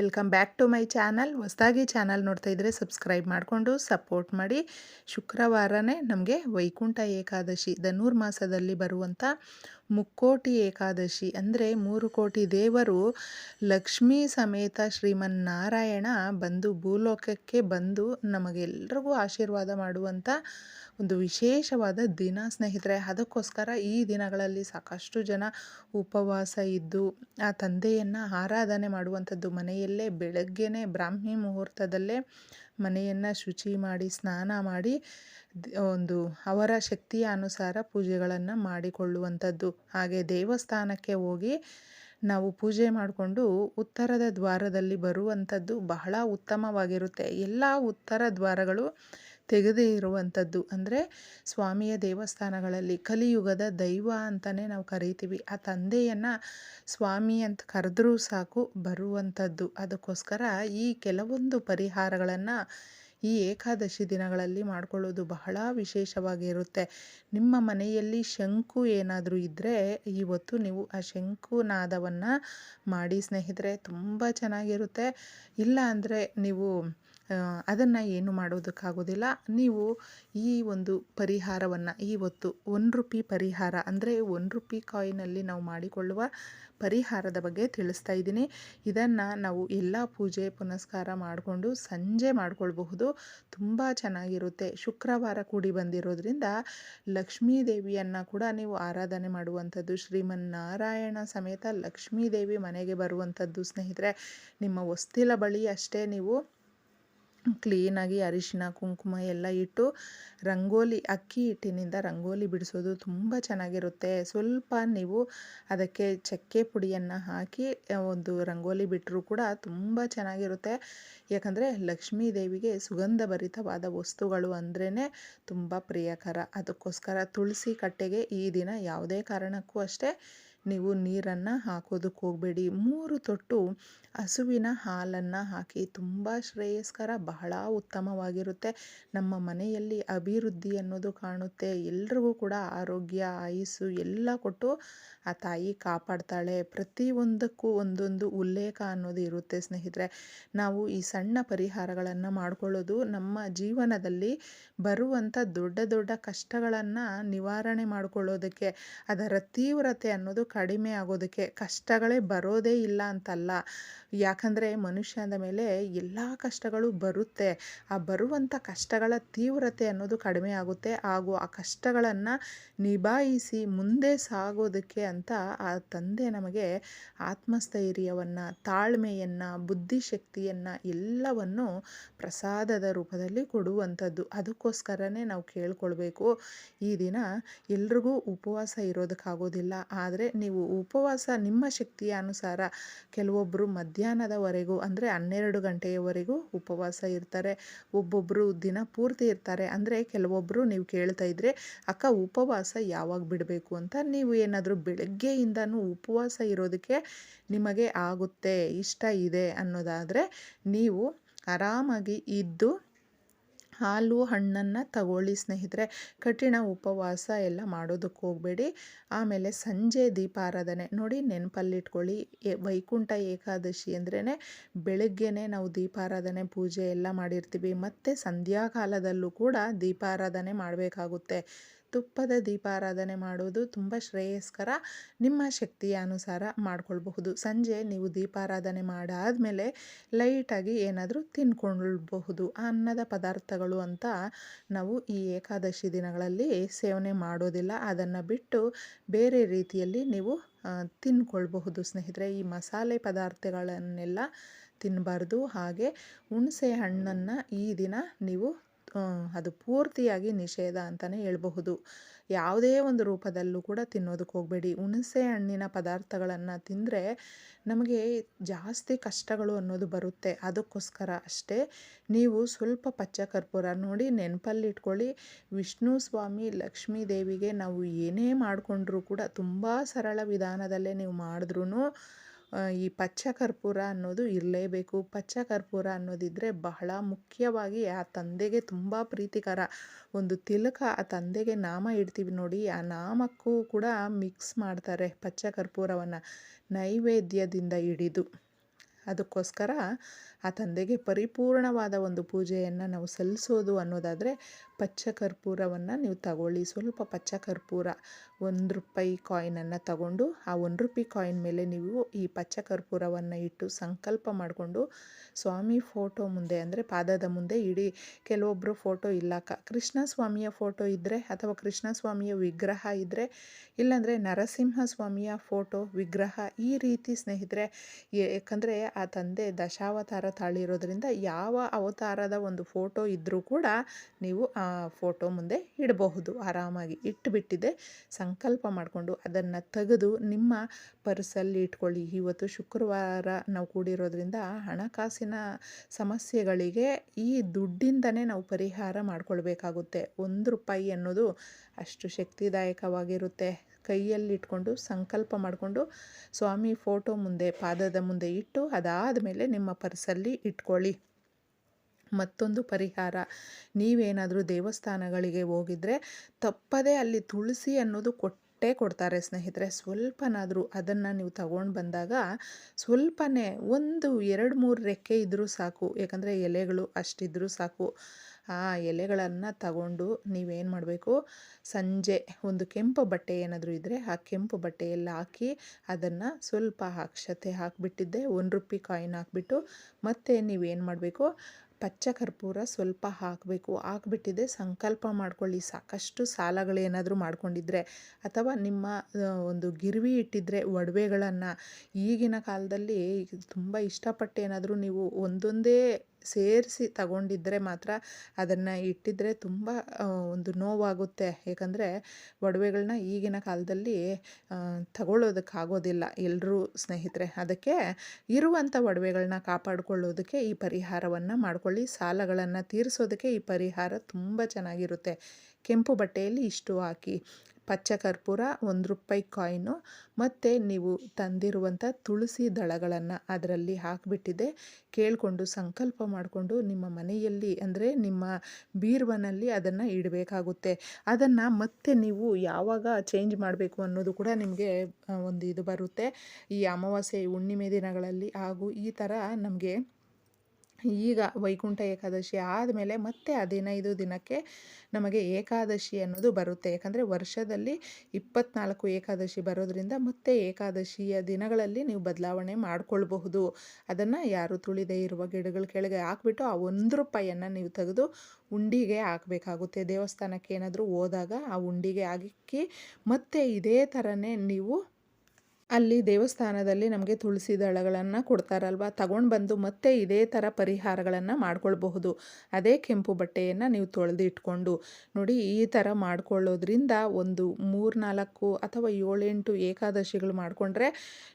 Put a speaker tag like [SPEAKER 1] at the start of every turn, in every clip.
[SPEAKER 1] Welcome back to my channel ಹೊಸದಾಗಿ channel ನೋಡ್ತಾ ಇದ್ದರೆ ಸಬ್ಸ್ಕ್ರೈಬ್ ಮಾಡಿಕೊಂಡು ಸಪೋರ್ಟ್ ಮಾಡಿ. ಶುಕ್ರವಾರನೇ ನಮಗೆ ವೈಕುಂಠ ಏಕಾದಶಿ ಧನುರ್ ಮಾಸದಲ್ಲಿ ಬರುವಂಥ ಮುಕ್ಕೋಟಿ ಏಕಾದಶಿ ಅಂದರೆ ಮೂರು ಕೋಟಿ ದೇವರು ಲಕ್ಷ್ಮೀ ಸಮೇತ ಶ್ರೀಮನ್ನಾರಾಯಣ ಬಂದು ಭೂಲೋಕಕ್ಕೆ ಬಂದು ನಮಗೆಲ್ರಿಗೂ ಆಶೀರ್ವಾದ ಮಾಡುವಂಥ ಒಂದು ವಿಶೇಷವಾದ ದಿನ, ಸ್ನೇಹಿತರೆ. ಅದಕ್ಕೋಸ್ಕರ ಈ ದಿನಗಳಲ್ಲಿ ಸಾಕಷ್ಟು ಜನ ಉಪವಾಸ ಇದ್ದು, ಆ ತಂದೆಯನ್ನು ಆರಾಧನೆ ಮಾಡುವಂಥದ್ದು ಮನೆಯಲ್ಲೇ, ಬೆಳಗ್ಗೆನೇ ಬ್ರಾಹ್ಮಿ ಮುಹೂರ್ತದಲ್ಲೇ ಮನೆಯನ್ನು ಶುಚಿ ಮಾಡಿ, ಸ್ನಾನ ಮಾಡಿ ಒಂದು ಅವರ ಶಕ್ತಿಯ ಅನುಸಾರ ಪೂಜೆಗಳನ್ನು ಮಾಡಿಕೊಳ್ಳುವಂಥದ್ದು. ಹಾಗೆ ದೇವಸ್ಥಾನಕ್ಕೆ ಹೋಗಿ ನಾವು ಪೂಜೆ ಮಾಡಿಕೊಂಡು ಉತ್ತರದ ದ್ವಾರದಲ್ಲಿ ಬರುವಂಥದ್ದು ಬಹಳ ಉತ್ತಮವಾಗಿರುತ್ತೆ. ಎಲ್ಲ ಉತ್ತರ ದ್ವಾರಗಳು ತೆಗೆದೇ ಇರುವಂಥದ್ದು. ಅಂದರೆ ಸ್ವಾಮಿಯ ದೇವಸ್ಥಾನಗಳಲ್ಲಿ ಕಲಿಯುಗದ ದೈವ ಅಂತಲೇ ನಾವು ಕರಿತೀವಿ. ಆ ತಂದೆಯನ್ನು ಸ್ವಾಮಿ ಅಂತ ಕರೆದ್ರೂ ಸಾಕು ಬರುವಂಥದ್ದು. ಅದಕ್ಕೋಸ್ಕರ ಈ ಕೆಲವೊಂದು ಪರಿಹಾರಗಳನ್ನು ಈ ಏಕಾದಶಿ ದಿನಗಳಲ್ಲಿ ಮಾಡಿಕೊಳ್ಳೋದು ಬಹಳ ವಿಶೇಷವಾಗಿರುತ್ತೆ. ನಿಮ್ಮ ಮನೆಯಲ್ಲಿ ಶಂಕು ಏನಾದರೂ ಇದ್ದರೆ ಇವತ್ತು ನೀವು ಆ ಶಂಕುನಾದವನ್ನು ಮಾಡಿ ಸ್ನೇಹಿತರೆ, ತುಂಬ ಚೆನ್ನಾಗಿರುತ್ತೆ. ಇಲ್ಲ ಅಂದರೆ ನೀವು ಅದನ್ನು ಏನು ಮಾಡೋದಕ್ಕಾಗೋದಿಲ್ಲ. ನೀವು ಈ ಒಂದು ಪರಿಹಾರವನ್ನು, ಈ ಹೊತ್ತು ಒಂದು ರುಪಿ ಪರಿಹಾರ ಅಂದರೆ ಒಂದು ರುಪಿ ಕಾಯಿನಲ್ಲಿ ನಾವು ಮಾಡಿಕೊಳ್ಳುವ ಪರಿಹಾರದ ಬಗ್ಗೆ ತಿಳಿಸ್ತಾ ಇದ್ದೀನಿ. ಇದನ್ನು ನಾವು ಎಲ್ಲ ಪೂಜೆ, ಪುನಸ್ಕಾರ ಮಾಡಿಕೊಂಡು ಸಂಜೆ ಮಾಡಿಕೊಳ್ಬಹುದು. ತುಂಬ ಚೆನ್ನಾಗಿರುತ್ತೆ. ಶುಕ್ರವಾರ ಕೂಡಿ ಬಂದಿರೋದ್ರಿಂದ ಲಕ್ಷ್ಮೀ ದೇವಿಯನ್ನು ಕೂಡ ನೀವು ಆರಾಧನೆ ಮಾಡುವಂಥದ್ದು, ಶ್ರೀಮನ್ನಾರಾಯಣ ಸಮೇತ ಲಕ್ಷ್ಮೀ ದೇವಿ ಮನೆಗೆ ಬರುವಂಥದ್ದು ಸ್ನೇಹಿತರೆ, ನಿಮ್ಮ ಹೊಸ್ತಿಲ ಬಳಿ ಅಷ್ಟೇ ನೀವು ಕ್ಲೀನಾಗಿ ಅರಿಶಿನ ಕುಂಕುಮ ಎಲ್ಲ ಇಟ್ಟು ರಂಗೋಲಿ, ಅಕ್ಕಿ ಹಿಟ್ಟಿನಿಂದ ರಂಗೋಲಿ ಬಿಡಿಸೋದು ತುಂಬ ಚೆನ್ನಾಗಿರುತ್ತೆ. ಸ್ವಲ್ಪ ನೀವು ಅದಕ್ಕೆ ಚಕ್ಕೆ ಪುಡಿಯನ್ನು ಹಾಕಿ ಒಂದು ರಂಗೋಲಿ ಬಿಟ್ಟರೂ ಕೂಡ ತುಂಬ ಚೆನ್ನಾಗಿರುತ್ತೆ. ಯಾಕಂದರೆ ಲಕ್ಷ್ಮೀ ದೇವಿಗೆ ಸುಗಂಧ ಭರಿತವಾದ ವಸ್ತುಗಳು ಅಂದ್ರೇ ತುಂಬ ಪ್ರಿಯಕರ. ಅದಕ್ಕೋಸ್ಕರ ತುಳಸಿ ಕಟ್ಟೆಗೆ ಈ ದಿನ ಯಾವುದೇ ಕಾರಣಕ್ಕೂ ಅಷ್ಟೇ ನೀವು ನೀರನ್ನು ಹಾಕೋದಕ್ಕೆ ಹೋಗಬೇಡಿ. ಮೂರು ತೊಟ್ಟು ಹಸುವಿನ ಹಾಲನ್ನು ಹಾಕಿ ತುಂಬ ಶ್ರೇಯಸ್ಕರ, ಬಹಳ ಉತ್ತಮವಾಗಿರುತ್ತೆ. ನಮ್ಮ ಮನೆಯಲ್ಲಿ ಅಭಿವೃದ್ಧಿ ಅನ್ನೋದು ಕಾಣುತ್ತೆ. ಎಲ್ರಿಗೂ ಕೂಡ ಆರೋಗ್ಯ, ಆಯುಸ್ಸು ಎಲ್ಲ ಕೊಟ್ಟು ಆ ತಾಯಿ ಕಾಪಾಡ್ತಾಳೆ. ಪ್ರತಿಯೊಂದಕ್ಕೂ ಒಂದೊಂದು ಉಲ್ಲೇಖ ಅನ್ನೋದು ಇರುತ್ತೆ ಸ್ನೇಹಿತರೆ. ನಾವು ಈ ಸಣ್ಣ ಪರಿಹಾರಗಳನ್ನು ಮಾಡಿಕೊಳ್ಳೋದು ನಮ್ಮ ಜೀವನದಲ್ಲಿ ಬರುವಂಥ ದೊಡ್ಡ ದೊಡ್ಡ ಕಷ್ಟಗಳನ್ನು ನಿವಾರಣೆ ಮಾಡಿಕೊಳ್ಳೋದಕ್ಕೆ, ಅದರ ತೀವ್ರತೆ ಅನ್ನೋದು ಕಡಿಮೆ ಆಗೋದಕ್ಕೆ ಕಷ್ಟಗಳೇ ಬರೋದೇ ಇಲ್ಲ ಅಂತಲ್ಲ. ಯಾಕಂದರೆ ಮನುಷ್ಯನ ಮೇಲೆ ಎಲ್ಲ ಕಷ್ಟಗಳು ಬರುತ್ತೆ. ಆ ಬರುವಂಥ ಕಷ್ಟಗಳ ತೀವ್ರತೆ ಅನ್ನೋದು ಕಡಿಮೆ ಆಗುತ್ತೆ. ಹಾಗೂ ಆ ಕಷ್ಟಗಳನ್ನು ನಿಭಾಯಿಸಿ ಮುಂದೆ ಸಾಗೋದಕ್ಕೆ ಅಂತ ಆ ತಂದೆ ನಮಗೆ ಆತ್ಮಸ್ಥೈರ್ಯವನ್ನು, ತಾಳ್ಮೆಯನ್ನು, ಬುದ್ಧಿಶಕ್ತಿಯನ್ನು ಎಲ್ಲವನ್ನು ಪ್ರಸಾದದ ರೂಪದಲ್ಲಿ ಕೊಡುವಂಥದ್ದು. ಅದಕ್ಕೋಸ್ಕರನೇ ನಾವು ಕೇಳ್ಕೊಳ್ಬೇಕು. ಈ ದಿನ ಎಲ್ರಿಗೂ ಉಪವಾಸ ಇರೋದಕ್ಕಾಗೋದಿಲ್ಲ. ಆದರೆ ನೀವು ಉಪವಾಸ ನಿಮ್ಮ ಶಕ್ತಿಯ ಅನುಸಾರ ಕೆಲವೊಬ್ಬರು ಮಧ್ಯಾಹ್ನದವರೆಗೂ ಅಂದರೆ ಹನ್ನೆರಡು ಗಂಟೆಯವರೆಗೂ ಉಪವಾಸ ಇರ್ತಾರೆ. ಒಬ್ಬೊಬ್ಬರು ದಿನ ಪೂರ್ತಿ ಇರ್ತಾರೆ. ಅಂದರೆ ಕೆಲವೊಬ್ಬರು ನೀವು ಕೇಳ್ತಾ ಇದ್ರೆ, ಅಕ್ಕ, ಉಪವಾಸ ಯಾವಾಗ ಬಿಡಬೇಕು? ಅಂತ ನೀವು ಏನಾದರೂ ಬೆಳಗ್ಗೆಯಿಂದನೂ ಉಪವಾಸ ಇರೋದಕ್ಕೆ ನಿಮಗೆ ಆಗುತ್ತೆ, ಇಷ್ಟ ಇದೆ ಅನ್ನೋದಾದರೆ, ನೀವು ಆರಾಮಾಗಿ ಇದ್ದು ಹಾಲು, ಹಣ್ಣನ್ನು ತಗೊಳ್ಳಿ ಸ್ನೇಹಿತರೆ. ಕಠಿಣ ಉಪವಾಸ ಎಲ್ಲ ಮಾಡೋದಕ್ಕೆ ಹೋಗಬೇಡಿ. ಆಮೇಲೆ ಸಂಜೆ ದೀಪಾರಾಧನೆ. ನೋಡಿ, ನೆನಪಲ್ಲಿಟ್ಕೊಳ್ಳಿ. ವೈಕುಂಠ ಏಕಾದಶಿ ಅಂದ್ರೇ ಬೆಳಗ್ಗೆನೇ ನಾವು ದೀಪಾರಾಧನೆ ಪೂಜೆ ಎಲ್ಲ ಮಾಡಿರ್ತೀವಿ. ಮತ್ತು ಸಂಧ್ಯಾಕಾಲದಲ್ಲೂ ಕೂಡ ದೀಪಾರಾಧನೆ ಮಾಡಬೇಕಾಗುತ್ತೆ. ತುಪ್ಪದ ದೀಪಾರಾಧನೆ ಮಾಡೋದು ತುಂಬ ಶ್ರೇಯಸ್ಕರ. ನಿಮ್ಮ ಶಕ್ತಿಯ ಅನುಸಾರ ಮಾಡ್ಕೊಳ್ಬಹುದು. ಸಂಜೆ ನೀವು ದೀಪಾರಾಧನೆ ಮಾಡಾದಮೇಲೆ ಲೈಟಾಗಿ ಏನಾದರೂ ತಿನ್ಕೊಳ್ಬಹುದು. ಅನ್ನದ ಪದಾರ್ಥಗಳು ಅಂತ ನಾವು ಈ ಏಕಾದಶಿ ದಿನಗಳಲ್ಲಿ ಸೇವನೆ ಮಾಡೋದಿಲ್ಲ. ಅದನ್ನು ಬಿಟ್ಟು ಬೇರೆ ರೀತಿಯಲ್ಲಿ ನೀವು ತಿನ್ಕೊಳ್ಬಹುದು. ಸ್ನೇಹಿತರೆ, ಈ ಮಸಾಲೆ ಪದಾರ್ಥಗಳನ್ನೆಲ್ಲ ತಿನ್ನಬಾರ್ದು ಹಾಗೆ ಹುಣಸೆ ಹಣ್ಣನ್ನು ಈ ದಿನ ನೀವು ಅದು ಪೂರ್ತಿಯಾಗಿ ನಿಷೇಧ ಅಂತಲೇ ಹೇಳ್ಬಹುದು. ಯಾವುದೇ ಒಂದು ರೂಪದಲ್ಲೂ ಕೂಡ ತಿನ್ನೋದಕ್ಕೆ ಹೋಗಬೇಡಿ. ಹುಣಸೆ ಹಣ್ಣಿನ ಪದಾರ್ಥಗಳನ್ನು ತಿಂದರೆ ನಮಗೆ ಜಾಸ್ತಿ ಕಷ್ಟಗಳು ಅನ್ನೋದು ಬರುತ್ತೆ. ಅದಕ್ಕೋಸ್ಕರ ಅಷ್ಟೇ ನೀವು ಸ್ವಲ್ಪ ಪಚ್ಚ ಕರ್ಪೂರ ನೋಡಿ ನೆನಪಲ್ಲಿಟ್ಕೊಳ್ಳಿ. ವಿಷ್ಣು ಸ್ವಾಮಿ ಲಕ್ಷ್ಮೀ ದೇವಿಗೆ ನಾವು ಏನೇ ಮಾಡಿಕೊಂಡ್ರೂ ಕೂಡ ತುಂಬ ಸರಳ ವಿಧಾನದಲ್ಲೇ ನೀವು ಮಾಡಿದ್ರೂ ಈ ಪಚ್ಚ ಕರ್ಪೂರ ಅನ್ನೋದು ಇರಲೇಬೇಕು. ಪಚ್ಚ ಕರ್ಪೂರ ಅನ್ನೋದಿದ್ದರೆ ಬಹಳ ಮುಖ್ಯವಾಗಿ ಆ ತಂದೆಗೆ ತುಂಬ ಪ್ರೀತಿಕರ. ಒಂದು ತಿಲಕ ಆ ತಂದೆಗೆ ನಾಮ ಇಡ್ತೀವಿ ನೋಡಿ, ಆ ನಾಮಕ್ಕೂ ಕೂಡ ಮಿಕ್ಸ್ ಮಾಡ್ತಾರೆ ಪಚ್ಚ ಕರ್ಪೂರವನ್ನು ನೈವೇದ್ಯದಿಂದ ಹಿಡಿದು. ಅದಕ್ಕೋಸ್ಕರ ಆ ತಂದೆಗೆ ಪರಿಪೂರ್ಣವಾದ ಒಂದು ಪೂಜೆಯನ್ನು ನಾವು ಸಲ್ಲಿಸೋದು ಅನ್ನೋದಾದರೆ ಪಚ್ಚ ಕರ್ಪೂರವನ್ನು ನೀವು ತಗೊಳ್ಳಿ. ಸ್ವಲ್ಪ ಪಚ್ಚ ಕರ್ಪೂರ ಒಂದು ರೂಪಾಯಿ ಕಾಯಿನನ್ನು ತಗೊಂಡು, ಆ ಒಂದು ರೂಪಾಯಿ ಕಾಯಿನ್ ಮೇಲೆ ನೀವು ಈ ಪಚ್ಚ ಕರ್ಪೂರವನ್ನು ಇಟ್ಟು ಸಂಕಲ್ಪ ಮಾಡಿಕೊಂಡು, ಸ್ವಾಮಿ ಫೋಟೋ ಮುಂದೆ ಅಂದರೆ ಪಾದದ ಮುಂದೆ ಇಡೀ ಕೆಲವೊಬ್ಬರು ಫೋಟೋ ಇಲ್ಲ. ಕೃಷ್ಣ ಸ್ವಾಮಿಯ ಫೋಟೋ ಇದ್ದರೆ ಅಥವಾ ಕೃಷ್ಣ ಸ್ವಾಮಿಯ ವಿಗ್ರಹ ಇದ್ದರೆ ಇಲ್ಲಾಂದರೆ ನರಸಿಂಹ ಸ್ವಾಮಿಯ ಫೋಟೋ ವಿಗ್ರಹ ಈ ರೀತಿ ಸ್ನೇಹಿತರೆ ಯಾಕಂದರೆ ಆ ತಂದೆ ದಶಾವತಾರ ತಾಳಿರೋದ್ರಿಂದ ಯಾವ ಅವತಾರದ ಒಂದು ಫೋಟೋ ಇದ್ದರೂ ಕೂಡ ನೀವು ಆ ಫೋಟೋ ಮುಂದೆ ಇಡಬಹುದು. ಆರಾಮಾಗಿ ಇಟ್ಟುಬಿಟ್ಟಿದೆ ಸಂಕಲ್ಪ ಮಾಡಿಕೊಂಡು ಅದನ್ನು ತೆಗೆದು ನಿಮ್ಮ ಪರ್ಸಲ್ಲಿ ಇಟ್ಕೊಳ್ಳಿ. ಇವತ್ತು ಶುಕ್ರವಾರ ನಾವು ಕೂಡಿರೋದ್ರಿಂದ ಹಣಕಾಸಿನ ಸಮಸ್ಯೆಗಳಿಗೆ ಈ ದುಡ್ಡಿಂದನೇ ನಾವು ಪರಿಹಾರ ಮಾಡಿಕೊಳ್ಬೇಕಾಗುತ್ತೆ. ಒಂದು ರೂಪಾಯಿ ಅನ್ನೋದು ಅಷ್ಟು ಶಕ್ತಿದಾಯಕವಾಗಿರುತ್ತೆ. ಕೈಯಲ್ಲಿ ಇಟ್ಕೊಂಡು ಸಂಕಲ್ಪ ಮಾಡಿಕೊಂಡು ಸ್ವಾಮಿ ಫೋಟೋ ಮುಂದೆ, ಪಾದದ ಮುಂದೆ ಇಟ್ಟು ಅದಾದ ಮೇಲೆ ನಿಮ್ಮ ಪರ್ಸಲ್ಲಿ ಇಟ್ಕೊಳ್ಳಿ. ಮತ್ತೊಂದು ಪರಿಹಾರ. ನೀವೇನಾದರೂ ದೇವಸ್ಥಾನಗಳಿಗೆ ಹೋಗಿದ್ರೆ ತಪ್ಪದೇ ಅಲ್ಲಿ ತುಳಸಿ ಅನ್ನೋದು ಕೊಟ್ಟೇ ಕೊಡ್ತಾರೆ ಸ್ನೇಹಿತರೆ. ಸ್ವಲ್ಪನಾದರೂ ಅದನ್ನು ನೀವು ತಗೊಂಡು ಬಂದಾಗ ಸ್ವಲ್ಪನೇ ಒಂದು, ಎರಡು, ಮೂರು ರೆಕ್ಕೆ ಇದ್ದರೂ ಸಾಕು. ಯಾಕಂದರೆ ಎಲೆಗಳು ಅಷ್ಟಿದ್ದರೂ ಸಾಕು. ಆ ಎಲೆಗಳನ್ನು ತಗೊಂಡು ನೀವೇನು ಮಾಡಬೇಕು? ಸಂಜೆ ಒಂದು ಕೆಂಪು ಬಟ್ಟೆ ಏನಾದರೂ ಇದ್ದರೆ ಆ ಕೆಂಪು ಬಟ್ಟೆಯಲ್ಲಿ ಹಾಕಿ ಅದನ್ನು ಸ್ವಲ್ಪ ಅಕ್ಷತೆ ಹಾಕಿಬಿಟ್ಟಿದ್ದೆ, ಒಂದು ರೂಪಾಯಿ ಕಾಯಿನ್ ಹಾಕಿಬಿಟ್ಟು. ಮತ್ತೆ ನೀವೇನು ಮಾಡಬೇಕು? ಪಚ್ಚ ಕರ್ಪೂರ ಸ್ವಲ್ಪ ಹಾಕಬೇಕು. ಹಾಕ್ಬಿಟ್ಟಿದೆ. ಸಂಕಲ್ಪ ಮಾಡ್ಕೊಳ್ಳಿ. ಸಾಕಷ್ಟು ಸಾಲಗಳೇನಾದರೂ ಮಾಡ್ಕೊಂಡಿದ್ರೆ ಅಥವಾ ನಿಮ್ಮ ಒಂದು ಗಿರ್ವಿ ಇಟ್ಟಿದ್ರೆ ಒಡವೆಗಳನ್ನು ಈಗಿನ ಕಾಲದಲ್ಲಿ ತುಂಬ ಇಷ್ಟಪಟ್ಟು ಏನಾದರೂ ನೀವು ಒಂದೊಂದೇ ಸೇರಿಸಿ ತಗೊಂಡಿದ್ದರೆ ಮಾತ್ರ ಅದನ್ನು ಇಟ್ಟಿದ್ದರೆ ತುಂಬ ಒಂದು ನೋವಾಗುತ್ತೆ. ಏಕೆಂದರೆ ಒಡವೆಗಳನ್ನ ಈಗಿನ ಕಾಲದಲ್ಲಿ ತಗೊಳ್ಳೋದಕ್ಕಾಗೋದಿಲ್ಲ. ಎಲ್ಲರೂ ಸ್ನೇಹಿತರೆ, ಅದಕ್ಕೆ ಇರುವಂಥ ಒಡವೆಗಳನ್ನ ಕಾಪಾಡಿಕೊಳ್ಳೋದಕ್ಕೆ ಈ ಪರಿಹಾರವನ್ನು ಮಾಡ್ಕೊಳ್ಳಿ. ಸಾಲಗಳನ್ನು ತೀರಿಸೋದಕ್ಕೆ ಈ ಪರಿಹಾರ ತುಂಬ ಚೆನ್ನಾಗಿರುತ್ತೆ. ಕೆಂಪು ಬಟ್ಟೆಯಲ್ಲಿ ಇಷ್ಟು ಹಾಕಿ. ಪಚ್ಚ ಕರ್ಪೂರ, ಒಂದು ರೂಪಾಯಿ ಕಾಯಿನು. ಮತ್ತು ನೀವು ತಂದಿರುವಂಥ ತುಳಸಿ ದಳಗಳನ್ನು ಅದರಲ್ಲಿ ಹಾಕಿಬಿಟ್ಟಿದೆ. ಕೇಳಿಕೊಂಡು ಸಂಕಲ್ಪ ಮಾಡಿಕೊಂಡು ನಿಮ್ಮ ಮನೆಯಲ್ಲಿ, ಅಂದರೆ ನಿಮ್ಮ ಬೀರ್ವನಲ್ಲಿ ಅದನ್ನು ಇಡಬೇಕಾಗುತ್ತೆ. ಅದನ್ನು ಮತ್ತೆ ನೀವು ಯಾವಾಗ ಚೇಂಜ್ ಮಾಡಬೇಕು ಅನ್ನೋದು ಕೂಡ ನಿಮಗೆ ಒಂದು ಇದು ಬರುತ್ತೆ. ಈ ಅಮಾವಾಸ್ಯೆ, ಹುಣ್ಣಿಮೆ ದಿನಗಳಲ್ಲಿ ಹಾಗೂ ಈ ಥರ ನಮಗೆ ಈಗ ವೈಕುಂಠ ಏಕಾದಶಿ ಆದಮೇಲೆ ಮತ್ತೆ ಹದಿನೈದು ದಿನಕ್ಕೆ ನಮಗೆ ಏಕಾದಶಿ ಅನ್ನೋದು ಬರುತ್ತೆ. ಯಾಕಂದರೆ ವರ್ಷದಲ್ಲಿ ಇಪ್ಪತ್ನಾಲ್ಕು ಏಕಾದಶಿ ಬರೋದ್ರಿಂದ ಮತ್ತೆ ಏಕಾದಶಿಯ ದಿನಗಳಲ್ಲಿ ನೀವು ಬದಲಾವಣೆ ಮಾಡಿಕೊಳ್ಬಹುದು. ಅದನ್ನು ಯಾರು ತುಳಿದೇ ಇರುವ ಗಿಡಗಳ ಕೆಳಗೆ ಹಾಕ್ಬಿಟ್ಟು ಆ ಒಂದು ರೂಪಾಯಿಯನ್ನು ನೀವು ತೆಗೆದು ಉಂಡಿಗೆ ಹಾಕಬೇಕಾಗುತ್ತೆ. ದೇವಸ್ಥಾನಕ್ಕೆ ಏನಾದರೂ ಹೋದಾಗ ಆ ಉಂಡಿಗೆ ಹಾಕಿ ಮತ್ತೆ ಇದೇ ಥರನೇ ನೀವು ಅಲ್ಲಿ ದೇವಸ್ಥಾನದಲ್ಲಿ ನಮಗೆ ತುಳಸಿ ದಳಗಳನ್ನು ಕೊಡ್ತಾರಲ್ವ? ತಗೊಂಡು ಬಂದು ಮತ್ತೆ ಇದೇ ಥರ ಪರಿಹಾರಗಳನ್ನು ಮಾಡ್ಕೊಳ್ಬಹುದು. ಅದೇ ಕೆಂಪು ಬಟ್ಟೆಯನ್ನು ನೀವು ತೊಳೆದು ಇಟ್ಕೊಂಡು ನೋಡಿ ಈ ಥರ ಮಾಡ್ಕೊಳ್ಳೋದ್ರಿಂದ ಒಂದು ಮೂರು ನಾಲ್ಕು ಅಥವಾ ಏಳೆಂಟು ಏಕಾದಶಿಗಳು ಮಾಡಿಕೊಂಡ್ರೆ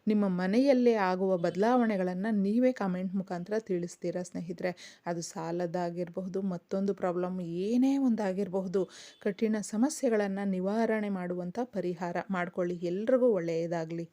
[SPEAKER 1] ನಿಮ್ಮ ಮನೆಯಲ್ಲೇ ಆಗುವ ಬದಲಾವಣೆಗಳನ್ನು ನೀವೇ ಕಮೆಂಟ್ ಮುಖಾಂತರ ತಿಳಿಸ್ತೀರಾ ಸ್ನೇಹಿತರೆ? ಅದು ಸಾಲದಾಗಿರಬಹುದು ಮತ್ತೊಂದು ಪ್ರಾಬ್ಲಮ್ ಏನೇ ಒಂದಾಗಿರಬಹುದು. ಕಠಿಣ ಸಮಸ್ಯೆಗಳನ್ನು ನಿವಾರಣೆ ಮಾಡುವಂಥ ಪರಿಹಾರ ಮಾಡಿಕೊಳ್ಳಿ. ಎಲ್ರಿಗೂ ಒಳ್ಳೆಯದಾಗಲಿ.